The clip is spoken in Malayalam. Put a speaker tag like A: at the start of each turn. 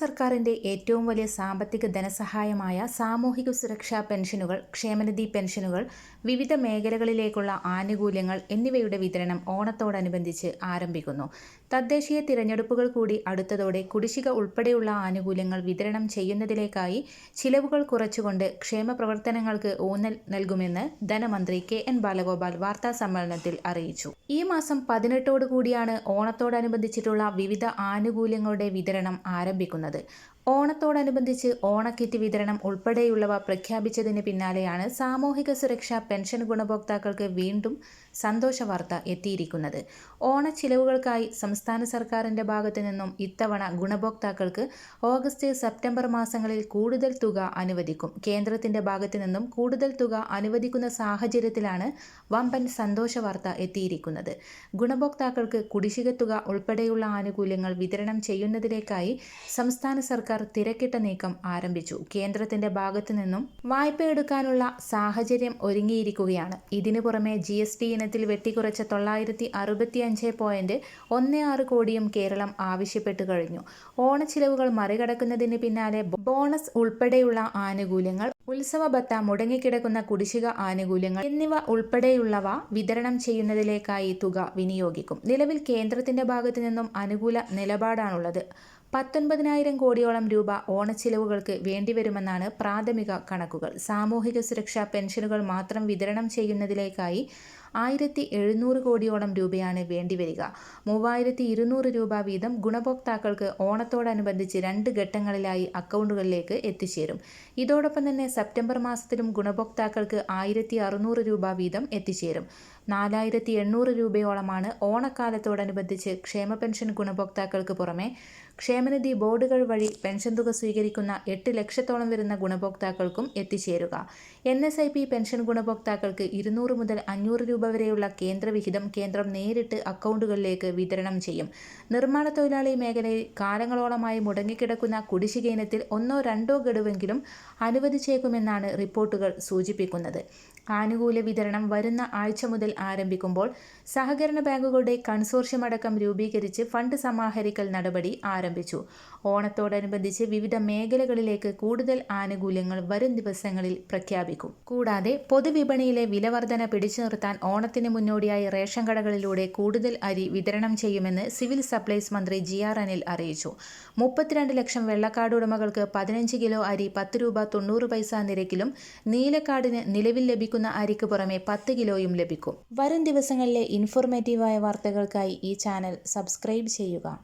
A: സർക്കാരിന്റെ ഏറ്റവും വലിയ സാമ്പത്തിക ധനസഹായമായ സാമൂഹിക സുരക്ഷാ പെൻഷനുകൾ ക്ഷേമനിധി പെൻഷനുകൾ വിവിധ മേഖലകളിലേക്കുള്ള ആനുകൂല്യങ്ങൾ എന്നിവയുടെ വിതരണം ഓണത്തോടനുബന്ധിച്ച് ആരംഭിക്കുന്നു. തദ്ദേശീയ തിരഞ്ഞെടുപ്പുകൾ കൂടി അടുത്തതോടെ കുടിശ്ശിക ഉൾപ്പെടെയുള്ള ആനുകൂല്യങ്ങൾ വിതരണം ചെയ്യുന്നതിലേക്കായി ചിലവുകൾ കുറച്ചുകൊണ്ട് ക്ഷേമ പ്രവർത്തനങ്ങൾക്ക് ഊന്നൽ നൽകുമെന്ന് ധനമന്ത്രി കെ എൻ ബാലഗോപാൽ വാർത്താ സമ്മേളനത്തിൽ അറിയിച്ചു. ഈ മാസം പതിനെട്ടോടുകൂടിയാണ് ഓണത്തോടനുബന്ധിച്ചിട്ടുള്ള വിവിധ ആനുകൂല്യങ്ങളുടെ വിതരണം ആരംഭിക്കുന്നത്. പറയുന്നത്. ഓണത്തോടനുബന്ധിച്ച് ഓണക്കിറ്റ് വിതരണം ഉൾപ്പെടെയുള്ളവ പ്രഖ്യാപിച്ചതിന് പിന്നാലെയാണ് സാമൂഹിക സുരക്ഷാ പെൻഷൻ ഗുണഭോക്താക്കൾക്ക് വീണ്ടും സന്തോഷ വാർത്ത എത്തിയിരിക്കുന്നത്. ഓണച്ചിലവുകൾക്കായി സംസ്ഥാന സർക്കാരിന്റെ ഭാഗത്തു നിന്നും ഇത്തവണ ഗുണഭോക്താക്കൾക്ക് ഓഗസ്റ്റ് സെപ്റ്റംബർ മാസങ്ങളിൽ കൂടുതൽ തുക അനുവദിക്കും. കേന്ദ്രത്തിന്റെ ഭാഗത്തു നിന്നും കൂടുതൽ തുക അനുവദിക്കുന്ന സാഹചര്യത്തിലാണ് വമ്പൻ സന്തോഷ വാർത്ത എത്തിയിരിക്കുന്നത്. ഗുണഭോക്താക്കൾക്ക് കുടിശ്ശിക തുക ഉൾപ്പെടെയുള്ള ആനുകൂല്യങ്ങൾ വിതരണം ചെയ്യുന്നതിലേക്കായി സംസ്ഥാന സർക്കാർ തിരക്കിട്ട നീക്കം ആരംഭിച്ചു. കേന്ദ്രത്തിന്റെ ഭാഗത്തു നിന്നും വായ്പ എടുക്കാനുള്ള സാഹചര്യം ഒരുങ്ങിയിരിക്കുകയാണ്. ഇതിനു പുറമെ ജി എസ് ടി ഇനത്തിൽ വെട്ടിക്കുറച്ച തൊള്ളായിരത്തി അറുപത്തി അഞ്ച് പോയിന്റ് ഒന്ന് ആറ് കോടിയും കേരളം ആവശ്യപ്പെട്ടു കഴിഞ്ഞു. ഓണച്ചിലവുകൾ മറികടക്കുന്നതിന് പിന്നാലെ ബോണസ് ഉൾപ്പെടെയുള്ള ആനുകൂല്യങ്ങൾ ഉത്സവ ഭത്ത മുടങ്ങിക്കിടക്കുന്ന കുടിശ്ശിക ആനുകൂല്യങ്ങൾ എന്നിവ ഉൾപ്പെടെയുള്ളവ വിതരണം ചെയ്യുന്നതിലേക്കായി തുക വിനിയോഗിക്കും. നിലവിൽ കേന്ദ്രത്തിന്റെ ഭാഗത്തു നിന്നും അനുകൂല നിലപാടാണുള്ളത്. പത്തൊൻപതിനായിരം കോടിയോളം രൂപ ഓണച്ചിലവുകൾക്ക് വേണ്ടിവരുമെന്നാണ് പ്രാഥമിക കണക്കുകൾ. സാമൂഹിക സുരക്ഷാ പെൻഷനുകൾ മാത്രം വിതരണം ചെയ്യുന്നതിലേക്കായി ആയിരത്തി എഴുന്നൂറ് കോടിയോളം രൂപയാണ് വേണ്ടിവരിക. മൂവായിരത്തി ഇരുന്നൂറ് രൂപ വീതം ഗുണഭോക്താക്കൾക്ക് ഓണത്തോടനുബന്ധിച്ച് രണ്ട് ഘട്ടങ്ങളിലായി അക്കൗണ്ടുകളിലേക്ക് എത്തിച്ചേരും. ഇതോടൊപ്പം തന്നെ സെപ്റ്റംബർ മാസത്തിലും ഗുണഭോക്താക്കൾക്ക് ആയിരത്തി അറുന്നൂറ് രൂപ വീതം എത്തിച്ചേരും. നാലായിരത്തി എണ്ണൂറ് രൂപയോളമാണ് ഓണക്കാലത്തോടനുബന്ധിച്ച് ക്ഷേമ പെൻഷൻ ഗുണഭോക്താക്കൾക്ക് പുറമെ ക്ഷേമനിധി ബോർഡുകൾ വഴി പെൻഷൻ തുക സ്വീകരിക്കുന്ന എട്ട് ലക്ഷത്തോളം വരുന്ന ഗുണഭോക്താക്കൾക്കും എത്തിച്ചേരുക. N S I P pension ഗുണഭോക്താക്കൾക്ക് ഇരുന്നൂറ് മുതൽ അഞ്ഞൂറ് വരെയുള്ള കേന്ദ്രവിഹിതം കേന്ദ്രം നേരിട്ട് അക്കൗണ്ടുകളിലേക്ക് വിതരണം ചെയ്യും. നിർമ്മാണ തൊഴിലാളി മേഖലയിൽ കാലങ്ങളോളമായി മുടങ്ങിക്കിടക്കുന്ന കുടിശ്ശിക ഇനത്തിൽ ഒന്നോ രണ്ടോ ഗഡുവെങ്കിലും അനുവദിച്ചേക്കുമെന്നാണ് റിപ്പോർട്ടുകൾ സൂചിപ്പിക്കുന്നത്. ആനുകൂല വിതരണം വരുന്ന ആഴ്ച മുതൽ ആരംഭിക്കുമ്പോൾ സഹകരണ ബാങ്കുകളുടെ കൺസോർഷ്യം അടക്കം രൂപീകരിച്ച് ഫണ്ട് സമാഹരിക്കൽ നടപടി ആരംഭിച്ചു. ഓണത്തോടനുബന്ധിച്ച് വിവിധ മേഖലകളിലേക്ക് കൂടുതൽ ആനുകൂല്യങ്ങൾ വരും ദിവസങ്ങളിൽ പ്രഖ്യാപിക്കും. കൂടാതെ പൊതുവിപണിയിലെ വിലവർധന പിടിച്ചു നിർത്താൻ ഓണത്തിന് മുന്നോടിയായി റേഷൻ കടകളിലൂടെ കൂടുതൽ അരി വിതരണം ചെയ്യുമെന്ന് സിവിൽ സപ്ലൈസ് മന്ത്രി ജി ആർ അനിൽ അറിയിച്ചു. മുപ്പത്തിരണ്ട് ലക്ഷം വെള്ളക്കാട് ഉടമകൾക്ക് പതിനഞ്ച് കിലോ അരി പത്ത് രൂപ തൊണ്ണൂറ് പൈസ നിരക്കിലും നീലക്കാടിന് നിലവിൽ ലഭിക്കുന്ന അരിക്ക് പുറമെ പത്ത് കിലോയും ലഭിക്കും. വരും ദിവസങ്ങളിലെ ഇൻഫോർമേറ്റീവായ വാർത്തകൾക്കായി ഈ ചാനൽ സബ്സ്ക്രൈബ് ചെയ്യുക.